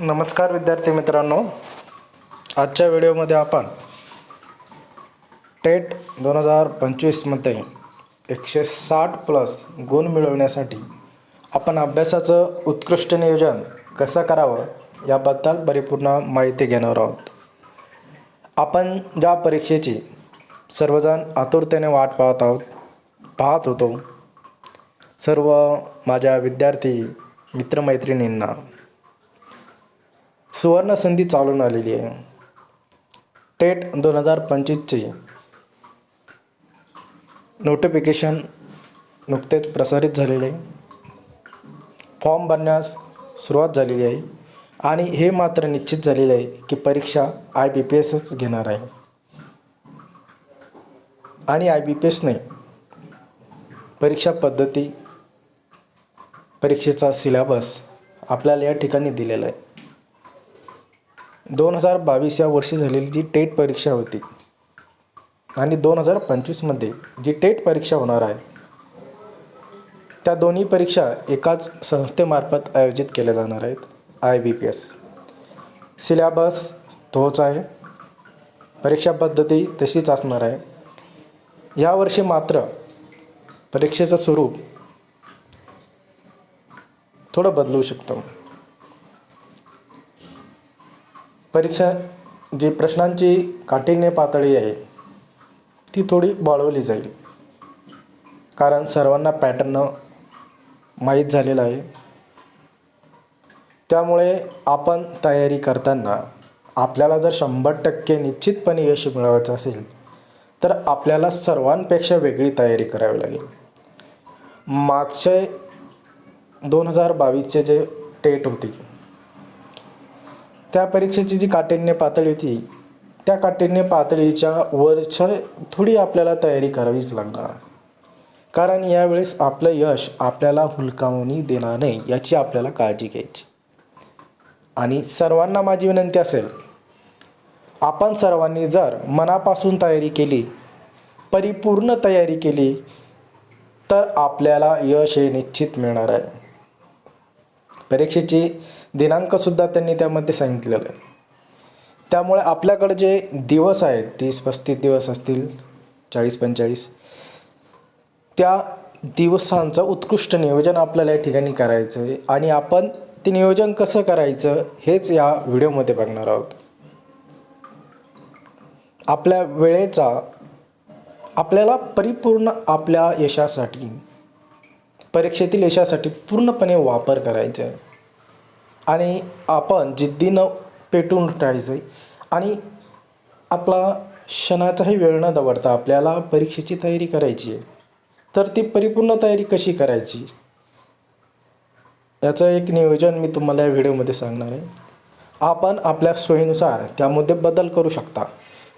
नमस्कार विद्यार्थी मित्रांनो. आजच्या व्हिडिओमध्ये आपण टेट दोन हजार पंचवीसमध्ये एकशे साठ प्लस गुण मिळवण्यासाठी आपण अभ्यासाचं उत्कृष्ट नियोजन कसं करावं याबद्दल परिपूर्ण माहिती घेणार आहोत. आपण ज्या परीक्षेची सर्वजण आतुरतेने वाट पाहत आहोत पाहत होतो सर्व माझ्या विद्यार्थी मित्रमैत्रिणींना सुवर्णसंधी चालून आलेली आहे. टेट दोन हजार पंचवीसची नोटिफिकेशन नुकतेच प्रसारित झालेले. आहे फॉर्म भरण्यास सुरुवात झालेली आहे आणि हे मात्र निश्चित झालेले आहे की परीक्षा आय बी पी एसच घेणार आहे. आणि आय बी पी एस नाही परीक्षा पद्धती परीक्षेचा सिलेबस आपल्याला या ठिकाणी दिलेला आहे. दोन हजार बावीस या वर्षी झालेली जी टेट परीक्षा होती आणि दोन हजार पंचवीसमध्ये जी टेट परीक्षा होणार आहे त्या दोन्ही परीक्षा एकाच संस्थेमार्फत आयोजित केल्या जाणार आहेत I B P S. Syllabus तोच आहे परीक्षा पद्धती तशीच असणार आहे. यावर्षी मात्र परीक्षेचं स्वरूप थोडं बदलू शकतो. परीक्षा जी प्रश्नांची काठिण्य पातळी आहे ती थोडी वाढवली जाईल. कारण सर्वांना पॅटर्न माहीत झालेला आहे. त्यामुळे आपण तयारी करताना आपल्याला जर शंभर टक्के निश्चितपणे यश मिळवायचं असेल तर आपल्याला सर्वांपेक्षा वेगळी तयारी करावी लागेल. मागचे दोन हजार बावीसचे जे टेट होती त्या परीक्षेची जी काठिण्य पातळी होती त्या काठिण्य पातळीच्या वरच्या थोडी आपल्याला तयारी करावीच लागणार. कारण यावेळेस आपलं यश आपल्याला हुलकावणी देणार नाही याची आपल्याला काळजी घ्यायची. आणि सर्वांना माझी विनंती असेल आपण सर्वांनी जर मनापासून तयारी केली परिपूर्ण तयारी केली तर आपल्याला यश हे निश्चित मिळणार आहे. परीक्षेची दिनांकसुद्धा त्यांनी त्यामध्ये सांगितलेलं आहे. त्यामुळे आपल्याकडे जे दिवस आहेत तीस पस्तीस दिवस असतील चाळीस पंचेचाळीस त्या दिवसांचं उत्कृष्ट नियोजन आपल्याला या ठिकाणी करायचं आहे आणि आपण ते नियोजन कसं करायचं हेच या व्हिडिओमध्ये बघणार आहोत. आपल्या वेळेचा आपल्याला परिपूर्ण आपल्या यशासाठी परीक्षेतील यशासाठी पूर्णपणे वापर करायचा आहे. आणि आपण जिद्दीनं पेटून उठायचं आणि आपला क्षणाचाही वेळ न दवडता आपल्याला परीक्षेची तयारी करायची आहे. तर ती परिपूर्ण तयारी कशी करायची? याचं एक नियोजन मी तुम्हाला या व्हिडिओमध्ये सांगणार आहे. आपण आपल्या सोयीनुसार त्यामध्ये बदल करू शकता.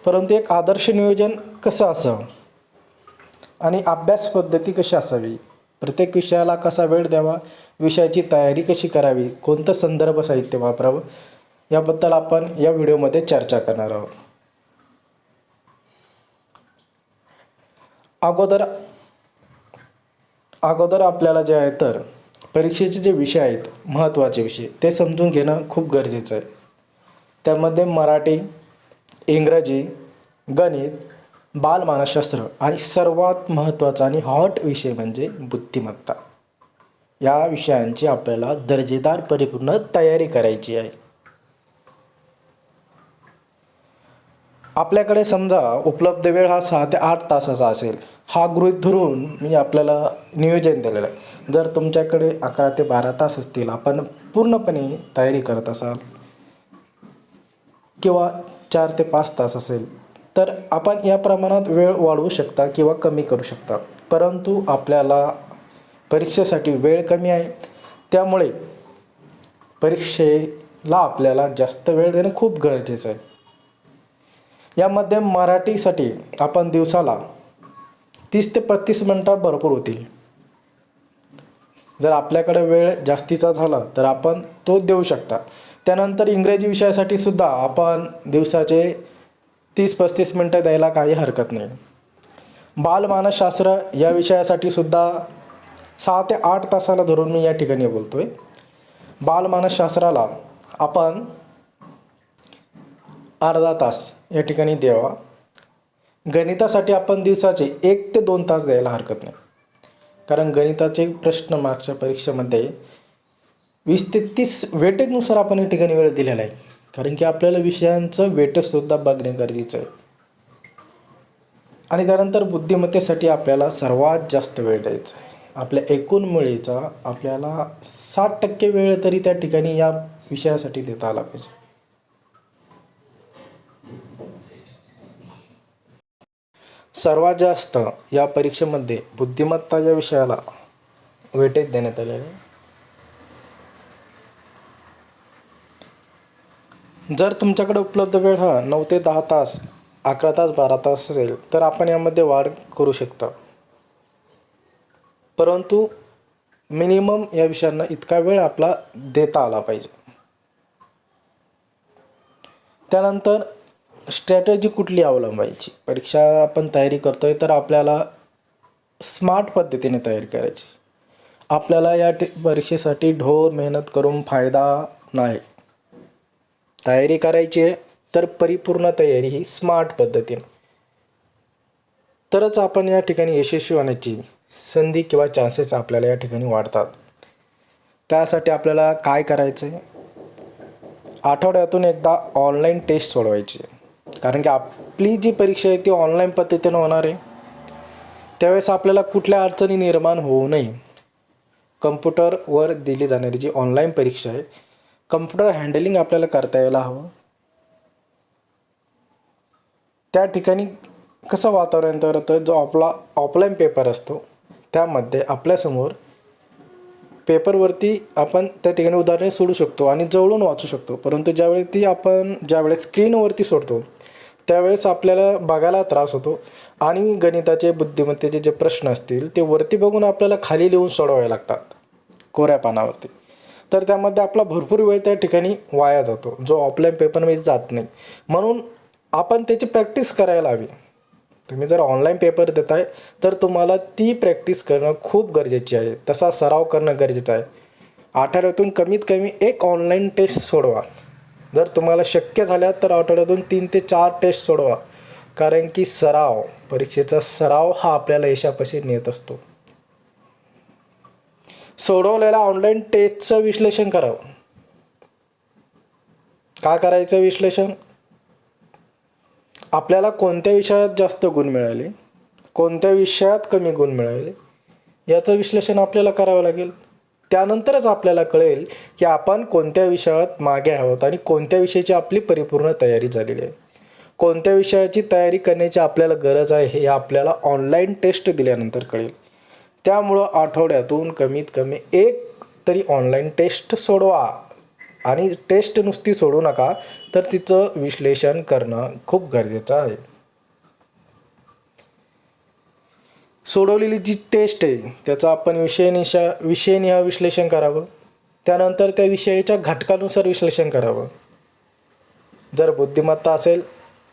परंतु एक आदर्श नियोजन कसं असावं? आणि अभ्यास पद्धती कशी असावी? प्रत्येक विषयाला कसा वेळ द्यावा? विषयाची तयारी कशी करावी? कोणतं संदर्भ साहित्य वापरावं? याबद्दल आपण या व्हिडिओमध्ये चर्चा करणार आहोत. अगोदर अगोदर आपल्याला जे आहे तर परीक्षेचे जे विषय आहेत महत्त्वाचे विषय ते समजून घेणं खूप गरजेचं आहे. त्यामध्ये मराठी इंग्रजी गणित बालमानसशास्त्र आणि सर्वात महत्त्वाचा आणि हॉट विषय म्हणजे बुद्धिमत्ता. या विषयांची आपल्याला दर्जेदार परिपूर्ण तयारी करायची आहे. आपल्याकडे समजा उपलब्ध वेळ हा सहा ते आठ तासाचा असेल. हा गृहीत धरून मी आपल्याला नियोजन दिलेलं आहे. जर तुमच्याकडे अकरा ते बारा तास असतील आपण पूर्णपणे तयारी करत असाल किंवा चार ते पाच तास असेल तर आपण या प्रमाणात वेळ वाढवू शकता किंवा कमी करू शकता. परंतु आपल्याला परीक्षेसाठी वेळ कमी आहे. त्यामुळे परीक्षेला आपल्याला जास्त वेळ देणं खूप गरजेचं आहे. यामध्ये मराठीसाठी आपण दिवसाला तीस ते पस्तीस मिनटं भरपूर होतील. जर आपल्याकडे वेळ जास्तीचा झाला तर आपण तो देऊ शकता. त्यानंतर इंग्रजी विषयासाठी सुद्धा आपण दिवसाचे तीस पस्तीस मिनटं द्यायला काही हरकत नाही. बालमानसशास्त्र या विषयासाठी सुद्धा सहा ते आठ तासाला धरून मी या ठिकाणी बोलतो आहे बालमानसशास्त्राला आपण अर्धा तास या ठिकाणी द्यावा. गणितासाठी आपण दिवसाचे एक ते दोन तास द्यायला हरकत नाही. कारण गणिताचे प्रश्न मागच्या परीक्षेमध्ये वीस ते तीस वेटेजनुसार आपण या ठिकाणी वेळ दिलेला आहे. कारण की आपल्याला विषयांचं वेटसुद्धा बघणे गरजेचं आहे. आणि त्यानंतर बुद्धिमत्तेसाठी आपल्याला सर्वात जास्त वेळ द्यायचा आहे. आपल्या एकूण मुळीचा आपल्याला साठ टक्के वेळ तरी त्या ठिकाणी या विषयासाठी देता आला पाहिजे. सर्वात जास्त या परीक्षेमध्ये बुद्धिमत्ता या विषयाला वेटेज देण्यात आलेले आहे जर तुमच्याकडे उपलब्ध वेळ हा नऊ ते दहा तास अकरा तास बारा तास असेल तर आपण यामध्ये वाढ करू शकता. परंतु मिनिमम या विषयांना इतका वेळ आपला देता आला पाहिजे. त्यानंतर स्ट्रॅटेजी कुठली अवलंबायची? परीक्षा आपण तयारी करतो आहे तर आपल्याला स्मार्ट पद्धतीने तयारी करायची. आपल्याला या परीक्षेसाठी ढोर मेहनत करून फायदा नाही. तयारी करायची आहे तर परिपूर्ण तयारी ही स्मार्ट पद्धतीने. तरच आपण या ठिकाणी यशस्वी होण्याची संधी किंवा चान्सेस आपल्याला या ठिकाणी वाढतात. त्यासाठी आपल्याला काय करायचं आहे आठवड्यातून एकदा ऑनलाईन टेस्ट सोडवायची कारण की आपली जी परीक्षा आहे ती ऑनलाईन पद्धतीनं होणार आहे. त्यावेळेस आपल्याला कुठल्या अडचणी निर्माण होऊ नये. कम्प्युटरवर दिली जाणारी जी ऑनलाईन परीक्षा आहे कम्प्युटर हँडलिंग आपल्याला करता यायला हवं. त्या ठिकाणी कसं वातावरण तयार होतं जो आपला ऑफलाईन पेपर असतो त्यामध्ये आपल्यासमोर पेपरवरती आपण त्या ठिकाणी उदाहरणे सोडू शकतो आणि जवळून वाचू शकतो. परंतु ज्यावेळी ती आपण ज्यावेळेस स्क्रीनवरती सोडतो त्यावेळेस आपल्याला बघायला त्रास होतो आणि गणिताचे बुद्धिमत्तेचे जे प्रश्न असतील ते वरती बघून आपल्याला खाली लिहून सोडवावे लागतात कोऱ्या पानावरती. तर त्यामध्ये आपला भरपूर वेळ त्या ठिकाणी वाया जातो. जो ऑफलाईन पेपरमध्ये जात नाही. म्हणून आपण त्याची प्रॅक्टिस करायला हवी. तुम्ही जर ऑनलाईन पेपर देत आहे तर तुम्हाला ती प्रॅक्टिस करणं खूप गरजेची आहे. तसा सराव करणं गरजेचं आहे. आठवड्यातून कमीत कमी एक ऑनलाईन टेस्ट सोडवा. जर तुम्हाला शक्य झाल्या तर आठवड्यातून तीन ते चार टेस्ट सोडवा. कारण की सराव परीक्षेचा सराव हा आपल्याला यशापाशी नेत असतो. सोडवलेल्या ऑनलाईन टेस्टचं विश्लेषण करावं. काय करायचं विश्लेषण? आपल्याला कोणत्या विषयात जास्त गुण मिळाले? कोणत्या विषयात कमी गुण मिळाले? याचं विश्लेषण आपल्याला करावं लागेल. त्यानंतरच आपल्याला कळेल की आपण कोणत्या विषयात मागे आहोत आणि कोणत्या विषयाची आपली परिपूर्ण तयारी झालेली आहे. कोणत्या विषयाची तयारी करण्याची आपल्याला गरज आहे हे आपल्याला ऑनलाईन टेस्ट दिल्यानंतर कळेल. त्यामुळं आठवड्यातून कमीत कमी एक तरी ऑनलाईन टेस्ट सोडवा. आणि टेस्ट नुसती सोडू नका तर तिचं विश्लेषण करणं खूप गरजेचं आहे. सोडवलेली जी टेस्ट आहे त्याचा आपण विषयनिशा विषयनिहा विश्लेषण करावं. त्यानंतर त्या विषयाच्या घटकानुसार विश्लेषण करावं. जर बुद्धिमत्ता असेल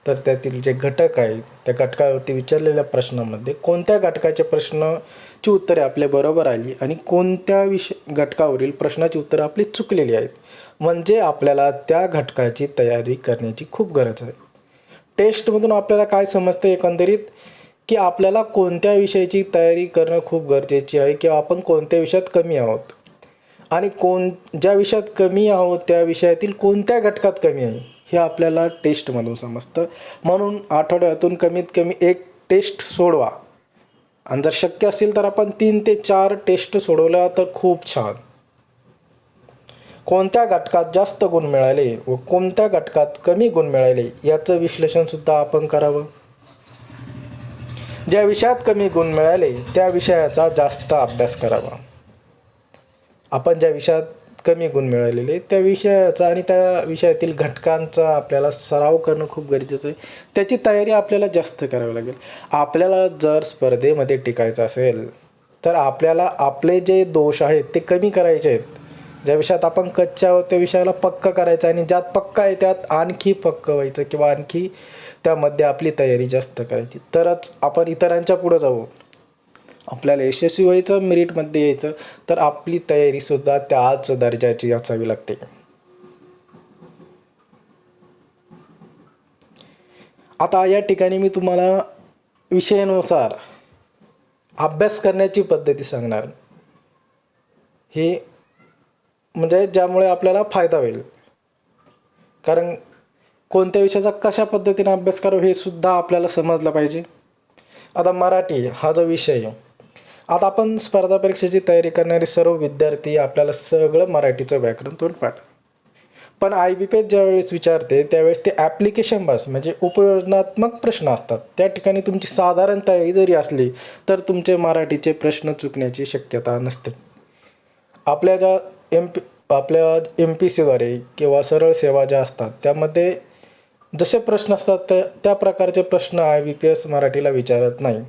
तर त्यातील जे घटक आहेत त्या घटकावरती विचारलेल्या प्रश्नामध्ये कोणत्या घटकाचे प्रश्न ची उत्तरे आपल्या बरोबर आली आणि कोणत्या विष घटकावरील प्रश्नाची उत्तरं आपली चुकलेली आहेत. म्हणजे आपल्याला त्या घटकाची तयारी करण्याची खूप गरज आहे. टेस्टमधून आपल्याला काय समजतं एकंदरीत? की आपल्याला कोणत्या विषयाची तयारी करणं खूप गरजेची आहे किंवा आपण कोणत्या विषयात कमी आहोत? आणि कोण ज्या विषयात कमी आहोत त्या विषयातील कोणत्या घटकात कमी आहे? हे आपल्याला टेस्टमधून समजतं. म्हणून आठवड्यातून कमीत कमी एक टेस्ट सोडवा. आणि जर शक्य असेल तर आपण तीन ते चार टेस्ट सोडवल्या तर खूप छान. कोणत्या घटकात जास्त गुण मिळाले व कोणत्या घटकात कमी गुण मिळाले याचं विश्लेषणसुद्धा आपण करावं. ज्या विषयात कमी गुण मिळाले त्या विषयाचा जास्त अभ्यास करावा. आपण ज्या विषयात कमी गुण मिळालेले त्या विषयाचा आणि त्या विषयातील घटकांचा आपल्याला सराव करणं खूप गरजेचं आहे. त्याची तयारी आपल्याला जास्त करावी लागेल. आपल्याला जर स्पर्धेमध्ये टिकायचं असेल तर आपल्याला आपले जे दोष आहेत ते कमी करायचे आहेत. ज्या विषयात आपण कच्च्या आहोत त्या विषयाला पक्क करायचं आणि ज्यात पक्का आहे त्यात आणखी पक्क व्हायचं किंवा आणखी त्यामध्ये आपली तयारी जास्त करायची. तरच आपण इतरांच्या पुढं जाऊ. आपल्याला यशस्वी व्हायचं मेरिटमध्ये यायचं तर आपली तयारीसुद्धा त्याच दर्जाची असावी लागते. आता या ठिकाणी मी तुम्हाला विषयानुसार अभ्यास करण्याची पद्धती सांगणार. हे म्हणजे ज्यामुळे आपल्याला फायदा होईल. कारण कोणत्या विषयाचा कशा पद्धतीने अभ्यास करावा हे सुद्धा आपल्याला समजलं पाहिजे. आता मराठी हा जो विषय आहे आता आपण स्पर्धा परीक्षेची तयारी करणारे सर्व विद्यार्थी आपल्याला सगळं मराठीचं व्याकरण तोंडपाठ पण आय बी पी एस ज्यावेळेस विचारते त्यावेळेस ते ॲप्लिकेशन बस म्हणजे उपयोजनात्मक प्रश्न असतात. त्या ठिकाणी तुमची साधारण तयारी जरी असली तर तुमचे मराठीचे प्रश्न चुकण्याची शक्यता नसते. आपल्या ज्या एम पी आपल्या एम पी सीद्वारे किंवा सरळ सेवा ज्या असतात त्यामध्ये जसे प्रश्न असतात त्या त्या प्रकारचे प्रश्न आय बी पी एस मराठीला विचारत नाही.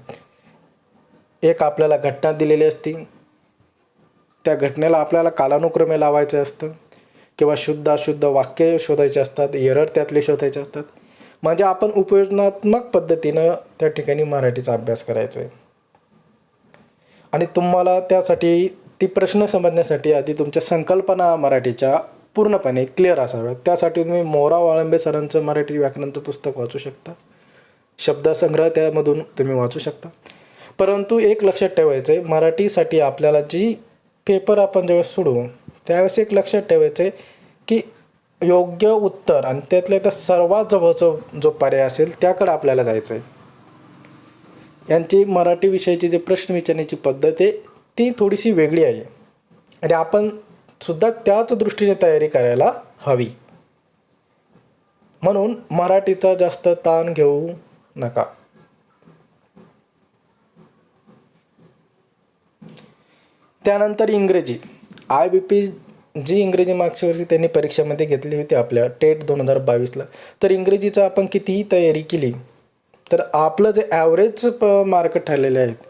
एक आपल्याला घटना दिलेली असती. त्या घटनेला आपल्याला कालानुक्रमे लावायचं असतं. किंवा शुद्ध अशुद्ध वाक्य शोधायचे असतात एरर त्यातले शोधायचे असतात. म्हणजे आपण उपयोजनात्मक पद्धतीनं त्या ठिकाणी मराठीचा अभ्यास करायचा आहे. आणि तुम्हाला त्यासाठी ती प्रश्न समजण्यासाठी आधी तुमच्या संकल्पना मराठीच्या पूर्णपणे क्लिअर असाव्यात. त्यासाठी तुम्ही मोरा वाळंबे सरांचं मराठी व्याकरणाचं पुस्तक वाचू शकता. शब्दसंग्रह त्यामधून तुम्ही वाचू शकता. परंतु एक लक्षात ठेवायचं आहे मराठीसाठी आपल्याला जी पेपर आपण ज्यावेळेस सोडवू त्यावेळेस एक लक्षात ठेवायचं आहे की योग्य उत्तर आणि त्यातल्या त्या सर्वात जवळचा जो पर्याय असेल त्याकडे आपल्याला जायचं आहे यांची मराठी विषयाची जे प्रश्न विचारण्याची पद्धत आहे ती थोडीशी वेगळी आहे. आणि आपण सुद्धा त्याच दृष्टीने तयारी करायला हवी. म्हणून मराठीचा जास्त ताण घेऊ नका. त्यानंतर इंग्रजी. आय बी पी जी इंग्रजी मागच्या वर्षी त्यांनी परीक्षेमध्ये घेतली होती आपल्या टेट दोन हजार बावीसला. तर इंग्रजीचं आपण कितीही तयारी केली तर आपलं जे ॲव्हरेज प मार्क ठरलेले आहेत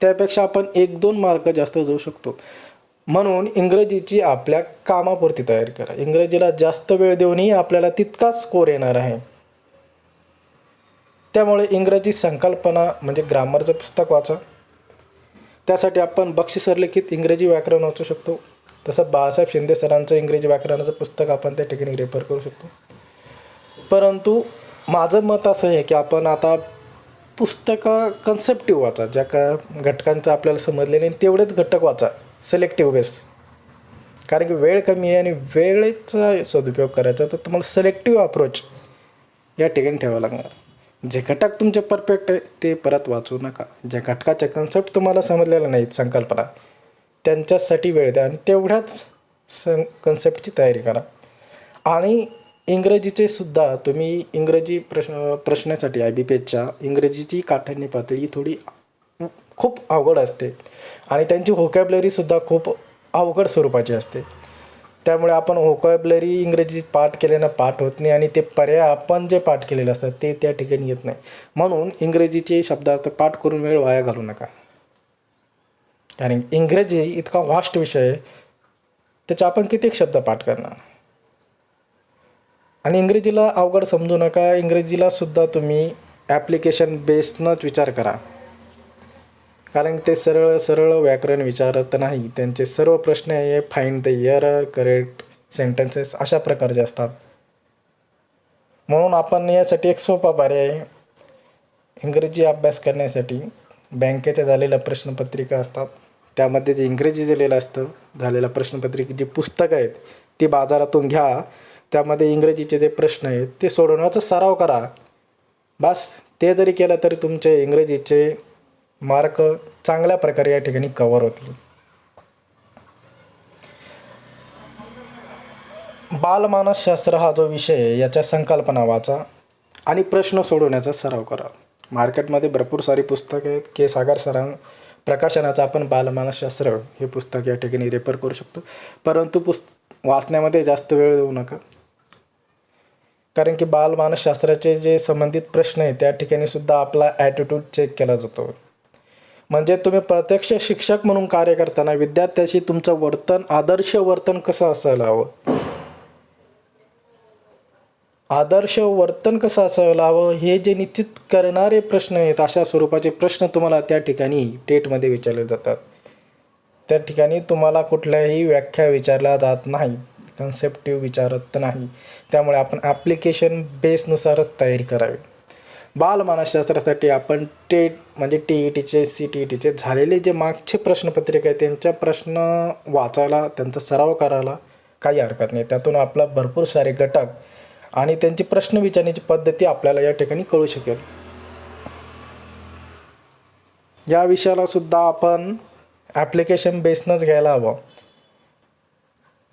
त्यापेक्षा आपण एक दोन मार्क जास्त जाऊ शकतो. म्हणून इंग्रजीची आपल्या कामापुरती तयारी करा. इंग्रजीला जास्त वेळ देऊनही आपल्याला तितकाच स्कोर येणार आहे. त्यामुळे इंग्रजी संकल्पना म्हणजे ग्रामरचं पुस्तक वाचा. त्यासाठी आपण बक्षीसर लिखित इंग्रजी व्याकरण वाचू शकतो. तसं बाळासाहेब शिंदे सरांचं इंग्रजी व्याकरणाचं पुस्तक आपण त्या ठिकाणी रेफर करू शकतो. परंतु माझं मत असं आहे की आपण आता पुस्तकं कन्सेप्टिव्ह वाचा. ज्या का घटकांचं आपल्याला समजले नाही तेवढेच घटक वाचा. सिलेक्टिव्ह बेस कारण की वेळ कमी आहे आणि वेळेचा सदुपयोग करायचा तर तुम्हाला सिलेक्टिव्ह अप्रोच या ठिकाणी ठेवावं लागणार. जे घटक तुमचे परफेक्ट आहे ते परत वाचू नका. ज्या घटकाच्या कन्सेप्ट तुम्हाला समजलेल्या नाहीत संकल्पना त्यांच्यासाठी वेळ द्या आणि तेवढ्याच सं कन्सेप्टची तयारी करा. आणि इंग्रजीचे सुद्धा तुम्ही इंग्रजी प्रश्न प्रश्नासाठी आय बी पी एचच्या इंग्रजीची काठाणी पातळी थोडी खूप अवघड असते. आणि त्यांची व्होकॅबलरीसुद्धा खूप अवघड स्वरूपाची असते. त्यामुळे आपण व्होकॅबलरी इंग्रजीत पाठ केल्यानं पाठ होत नाही आणि ते पर्याय आपण जे पाठ केलेले असतात ते त्या ठिकाणी येत नाही. म्हणून इंग्रजीचे शब्दार्थ पाठ करून वेळ वाया घालू नका. कारण इंग्रजी इतका वास्ट विषय आहे त्याचा आपण कित्येक शब्द पाठ करणार? आणि इंग्रजीला अवघड समजू नका इंग्रजीला सुद्धा तुम्ही ॲप्लिकेशन बेसनंच विचार करा. कारण ते सरळ सरळ व्याकरण विचारत नाही. त्यांचे सर्व प्रश्न हे find the error correct sentences अशा प्रकारचे असतात. म्हणून आपण यासाठी एक सोपा पर्याय इंग्रजी अभ्यास करण्यासाठी बँकेच्या झालेल्या प्रश्नपत्रिका असतात. त्यामध्ये जे इंग्रजी दिलेलं असतं झालेल्या प्रश्नपत्रिकेची जी पुस्तकं आहेत ती बाजारातून घ्या. त्यामध्ये इंग्रजीचे जे प्रश्न आहेत ते सोडवण्याचा सराव करा. बस ते जरी केलं तरी तुमचे इंग्रजीचे मार्क चांगल्या प्रकारे या ठिकाणी कवर होतील. बालमानसशास्त्र हा जो विषय आहे याच्या संकल्पना वाचा आणि प्रश्न सोडवण्याचा सराव करा. मार्केटमध्ये भरपूर सारी पुस्तकं आहेत. के. सागर सरां प्रकाशनाचं आपण बालमानसशास्त्र हे पुस्तक या ठिकाणी रेफर करू शकतो. परंतु पुस्त वाचण्यामध्ये जास्त वेळ देऊ नका. कारण की बालमानसशास्त्राचे जे संबंधित प्रश्न आहेत त्या ठिकाणी सुद्धा आपला ॲटिट्यूड चेक केला जातो. म्हणजे तुम्ही प्रत्यक्ष शिक्षक म्हणून कार्य करताना विद्यार्थ्याशी तुमचं वर्तन आदर्श वर्तन कसं असायला हवं? आदर्श वर्तन कसं असायला हवं? हे जे निश्चित करणारे प्रश्न आहेत अशा स्वरूपाचे प्रश्न तुम्हाला त्या ठिकाणी टेटमध्ये विचारले जातात. त्या ठिकाणी तुम्हाला कुठल्याही व्याख्या विचारल्या जात नाही कन्सेप्टिव्ह विचारत नाही. त्यामुळे आपण ॲप्लिकेशन बेसनुसारच तयारी करावी. बालमानसशास्त्रासाठी आपण टेट म्हणजे टी ई टीचे सी टी ई टीचे झालेले जे मागचे प्रश्नपत्रिका आहे त्यांच्या प्रश्न वाचायला त्यांचा सराव करायला काही हरकत नाही. त्यातून आपला भरपूर सारे घटक आणि त्यांची प्रश्न विचारण्याची पद्धती आपल्याला या ठिकाणी कळू शकेल. या विषयाला सुद्धा आपण ॲप्लिकेशन बेसनंच घ्यायला हवं.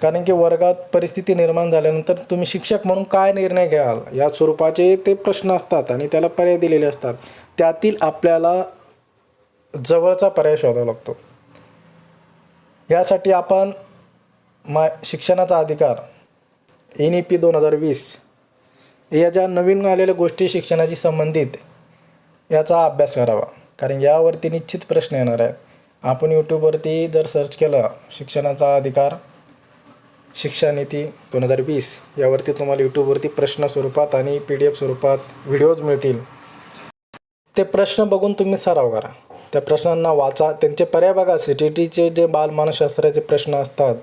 कारण की वर्गात परिस्थिती निर्माण झाल्यानंतर तुम्ही शिक्षक म्हणून काय निर्णय घ्याल? या स्वरूपाचे ते प्रश्न असतात आणि त्याला पर्याय दिलेले असतात. त्यातील आपल्याला जवळचा पर्याय शोधावा लागतो. यासाठी आपण मा शिक्षणाचा अधिकार एन ई पी दोन हजार वीस या ज्या नवीन आलेल्या गोष्टी शिक्षणाशी संबंधित याचा अभ्यास करावा. कारण यावरती निश्चित प्रश्न येणार आहेत. आपण यूट्यूबवरती जर सर्च केलं शिक्षणाचा अधिकार शिक्षानीती दोन हजार वीस यावरती तुम्हाला यूट्यूबवरती प्रश्न स्वरूपात आणि पी डी एफ स्वरूपात व्हिडिओज मिळतील. ते प्रश्न बघून तुम्ही सराव करा. त्या प्रश्नांना वाचा. त्यांचे पर्याय बघा. सी टी टीचे जे बालमानसशास्त्राचे प्रश्न असतात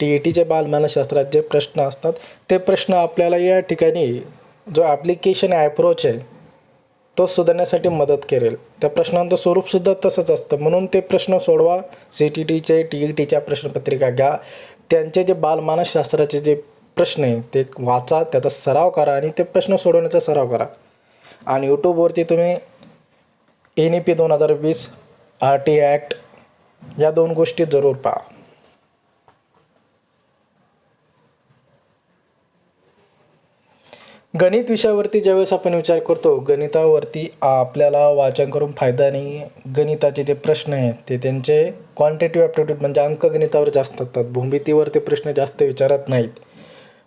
टी ई टीचे बालमानसशास्त्राचे जे प्रश्न असतात ते प्रश्न आपल्याला या ठिकाणी जो ॲप्लिकेशन ॲप्रोच आहे तो सुधारण्यासाठी मदत करेल. त्या प्रश्नांचं स्वरूपसुद्धा तसंच असतं. म्हणून ते प्रश्न सोडवा. सी टी टीचे टी ई टीच्या प्रश्नपत्रिका घ्या. त्यांचे जे बालमानसशास्त्राचे जे प्रश्न आहे ते वाचा त्याचा सराव करा आणि ते प्रश्न सोडवण्याचा सराव करा. आणि यूट्यूबवरती तुम्ही एन ई पी दोन हजार वीस आर टी ॲक्ट या दोन गोष्टी जरूर पहा. गणित विषयावरती ज्यावेळेस आपण विचार करतो गणितावरती आपल्याला वाचन करून फायदा नाही. गणिताचे जे प्रश्न आहेत ते त्यांचे क्वांटिटिव्ह ॲप्टिट्यूड म्हणजे अंकगणितावर जास्त असतात. भूमितीवर ते प्रश्न जास्त विचारत नाहीत.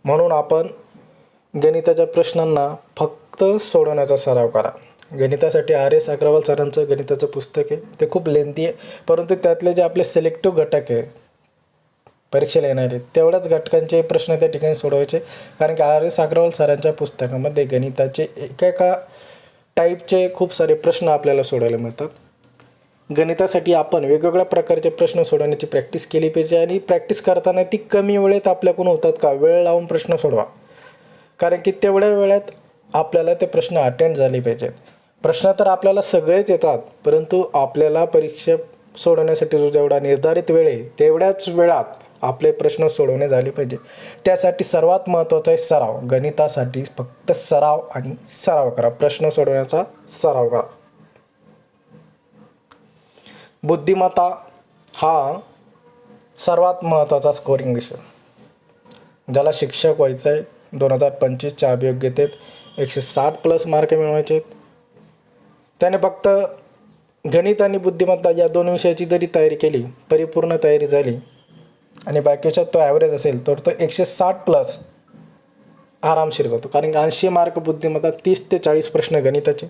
म्हणून आपण गणिताच्या प्रश्नांना फक्त सोडवण्याचा सराव करा. गणितासाठी आर एस अग्रवाल सरांचं गणिताचं पुस्तक आहे. ते खूप लेंथी आहे. परंतु त्यातले जे आपले सिलेक्टिव्ह घटक आहे परीक्षेला येणारे तेवढ्याच घटकांचे प्रश्न त्या ठिकाणी सोडवायचे. कारण की आर एस अग्रवाल सरांच्या पुस्तकामध्ये गणिताचे एका एका टाईपचे खूप सारे प्रश्न आपल्याला सोडायला मिळतात. गणितासाठी आपण वेगवेगळ्या प्रकारचे प्रश्न सोडवण्याची प्रॅक्टिस केली पाहिजे आणि प्रॅक्टिस करताना ती कमी वेळेत आपल्याकडून होतात का? वेळ लावून प्रश्न सोडवा. कारण की तेवढ्या वेळात आपल्याला ते प्रश्न अटेंड झाले पाहिजेत. प्रश्न तर आपल्याला सगळेच येतात परंतु आपल्याला परीक्षा सोडवण्यासाठी जो जेवढा निर्धारित वेळ आहे तेवढ्याच वेळात आपले प्रश्न सोडवणे झाले पाहिजे. त्यासाठी सर्वात महत्त्वाचा आहे सराव. गणितासाठी फक्त सराव आणि सराव करा. प्रश्न सोडवण्याचा सराव करा. बुद्धिमत्ता हा सर्वात महत्त्वाचा स्कोरिंग विषय. ज्याला शिक्षक व्हायचं आहे दोन हजार पंचवीसच्या अभियोग्यतेत एकशे साठ प्लस मार्क मिळवायचे आहेत त्याने फक्त गणित आणि बुद्धिमत्ता या दोन विषयाची जरी तयारी केली परिपूर्ण तयारी झाली आणि बाकीच्या तो ॲव्हरेज असेल तर तो एकशे साठ प्लस आरामशीर जातो कारण की ऐंशी मार्क बुद्धिमत्ता तीस ते चाळीस प्रश्न गणिताचे.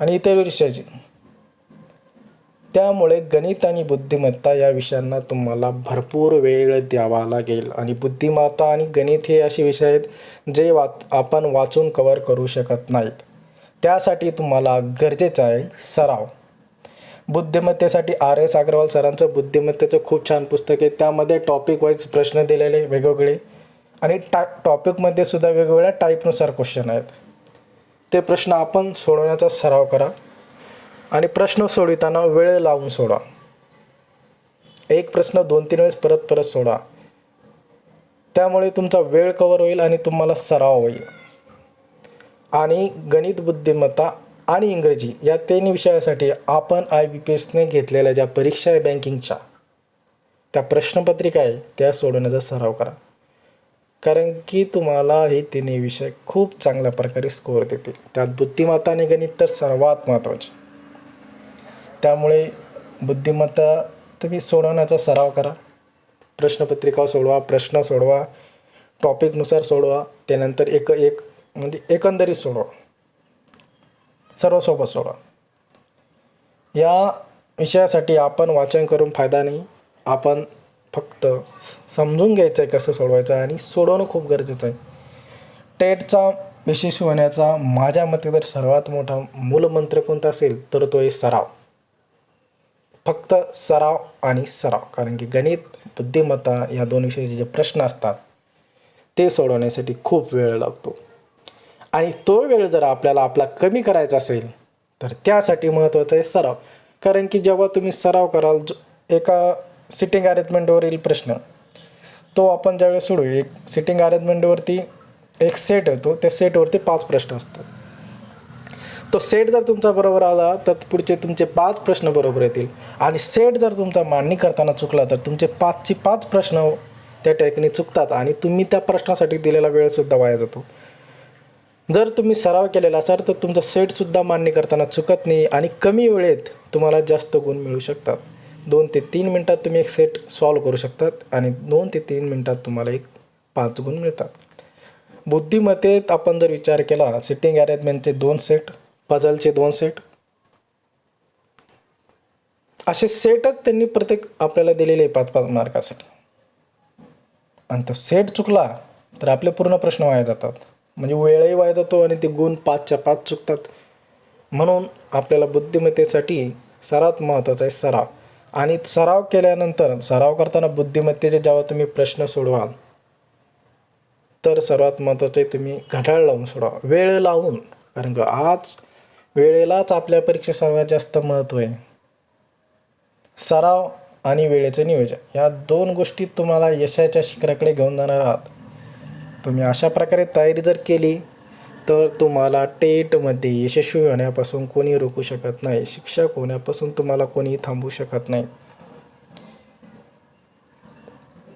आणि इतर विषयाचे. त्यामुळे गणित आणि बुद्धिमत्ता या विषयांना तुम्हाला भरपूर वेळ द्यावा लागेल. आणि बुद्धिमत्ता आणि गणित हे असे विषय आहेत जे वाच आपण वाचून कवर करू शकत नाहीत. त्यासाठी तुम्हाला गरजेचं आहे सराव. बुद्धिमत्तेसाठी आर एस अग्रवाल सरांचं बुद्धिमत्तेचं खूप छान पुस्तक आहे. त्यामध्ये टॉपिक वाईज प्रश्न दिलेले वेगवेगळे आणि टा टॉपिकमध्ये सुद्धा वेगवेगळ्या टाईपनुसार क्वेश्चन आहेत. ते प्रश्न आपण सोडवण्याचा सराव करा आणि प्रश्न सोडविताना वेळ लावून सोडा एक प्रश्न दोन तीन वेळेस परत परत सोडा त्यामुळे तुमचा वेळ कवर होईल आणि तुम्हाला सराव होईल. आणि गणित बुद्धिमत्ता आणि इंग्रजी या तीन विषयासाठी आपण आय बी पी एसने घेतलेल्या ज्या परीक्षा आहे बँकिंगच्या त्या प्रश्नपत्रिका आहे त्या सोडवण्याचा सराव करा. कारण की तुम्हाला हे तिन्ही विषय खूप चांगल्या प्रकारे स्कोअर देतील. त्यात बुद्धिमत्ता आणि गणित तर सर्वात महत्त्वाचे. त्यामुळे बुद्धिमत्ता तुम्ही सोडवण्याचा सराव करा. प्रश्नपत्रिका सोडवा प्रश्न सोडवा टॉपिकनुसार सोडवा त्यानंतर एक एक म्हणजे एकंदरीत सोडवा. सर्वसोबत सोडा. या विषयासाठी आपण वाचन करून फायदा नाही. आपण फक्त स- समजून घ्यायचं आहे कसं सोडवायचं आहे आणि सोडवणं खूप गरजेचं आहे. टेटचा यशस्वी होण्याचा माझ्या मते जर सर्वात मोठा मूलमंत्र कोणता असेल तर तो आहे सराव. फक्त सराव आणि सराव. कारण की गणित बुद्धिमत्ता या दोन विषयाचे जे प्रश्न असतात ते सोडवण्यासाठी खूप वेळ लागतो. आणि तो वेळ जर आपल्याला आपला कमी करायचा असेल तर त्यासाठी महत्त्वाचं आहे सराव. कारण की जेव्हा तुम्ही सराव कराल जो एका सिटिंग अरेंजमेंटवरील प्रश्न तो आपण ज्यावेळेस सोडू एक सिटिंग अरेंजमेंटवरती एक सेट येतो त्या सेटवरती पाच प्रश्न असतात. तो सेट जर तुमचा बरोबर आला तर पुढचे तुमचे पाच प्रश्न बरोबर येतील. आणि सेट जर तुमचा मांडणी करताना चुकला तर तुमचे पाचची पाच प्रश्न त्या ठिकाणी चुकतात आणि तुम्ही त्या प्रश्नासाठी दिलेला वेळसुद्धा वाया जातो. जर तुम्ही सराव केलेला असाल तर तुमचा सेटसुद्धा मान्य करताना चुकत नाही आणि कमी वेळेत तुम्हाला जास्त गुण मिळू शकतात. दोन ते तीन मिनटात तुम्ही एक सेट सॉल्व करू शकतात आणि दोन ते तीन मिनटात तुम्हाला एक पाच गुण मिळतात. बुद्धिमत्तेत आपण जर विचार केला सिटिंग अरेंजमेंटचे दोन सेट पझलचे दोन सेट असे सेटच त्यांनी प्रत्येक आपल्याला दिलेले आहे पाच पाच मार्कासाठी आणि तो सेट चुकला तर आपले पूर्ण प्रश्न वाया जातात. म्हणजे वेळही वाया जातो आणि ते गुण पाचच्या पाच चुकतात. म्हणून आपल्याला बुद्धिमत्तेसाठी सर्वात महत्त्वाचा आहे सराव. आणि सराव केल्यानंतर सराव करताना बुद्धिमत्तेचे जेव्हा तुम्ही प्रश्न सोडवाल तर सर्वात महत्त्वाचं आहे तुम्ही घड्याळ लावून सोडवा. वेळ लावून. कारण का आज वेळेलाच आपल्या परीक्षेत सर्वात जास्त महत्त्व आहे. सराव आणि वेळेचं नियोजन. या दोन गोष्टी तुम्हाला यशाच्या शिखराकडे घेऊन जाणार आहात. तुम्ही अशा प्रकारे तयारी जर केली तर तुम्हाला टेटमध्ये यशस्वी होण्यापासून कोणी रोखू शकत नाही. शिक्षक होण्यापासून तुम्हाला कोणी थांबवू शकत नाही.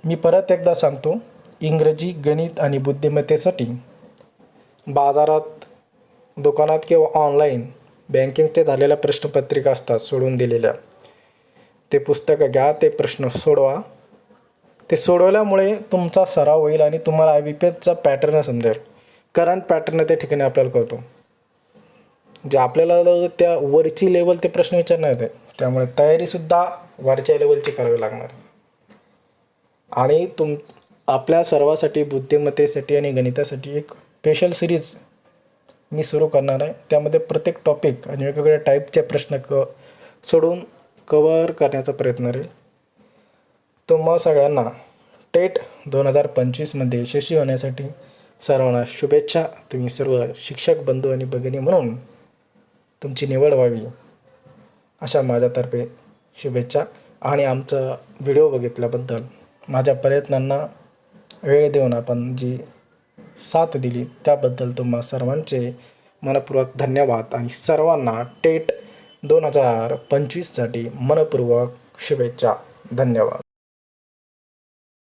मी परत एकदा सांगतो इंग्रजी गणित आणि बुद्धिमत्तेसाठी बाजारात दुकानात किंवा ऑनलाईन बँकिंगचे झालेल्या प्रश्नपत्रिका असतात सोडून दिलेल्या. ते पुस्तकं घ्या ते प्रश्न सोडवा. ते सोडवल्यामुळे तुमचा सराव होईल आणि तुम्हाला आय बी पी एचचा पॅटर्न समजेल. करंट पॅटर्न त्या ठिकाणी आपल्याला कळतो. जे आपल्याला त्या वरची लेवल ते प्रश्न विचारणार आहे त्यामुळे तयारीसुद्धा वरच्या लेवलची करावी लागणार आणि तुम आपल्या सर्वासाठी बुद्धिमत्तेसाठी आणि गणितासाठी एक स्पेशल सिरीज मी सुरू करणार आहे. त्यामध्ये प्रत्येक टॉपिक आणि वेगवेगळ्या टाईपचे प्रश्न क सोडून कवर करण्याचा प्रयत्न राहील तुम्हा सगळ्यांना टेट दोन हजार पंचवीसमध्ये यशस्वी होण्यासाठी सर्वांना शुभेच्छा. तुम्ही सर्व शिक्षक बंधू आणि भगिनी म्हणून तुमची निवड व्हावी. अशा माझ्यातर्फे शुभेच्छा. आणि आमचा व्हिडिओ बघितल्याबद्दल माझ्या प्रयत्नांना वेळ देऊन आपण जी साथ दिली त्याबद्दल तुम्हा सर्वांचे मनपूर्वक धन्यवाद. आणि सर्वांना टेट दोन हजार पंचवीससाठी मनपूर्वक शुभेच्छा. धन्यवाद.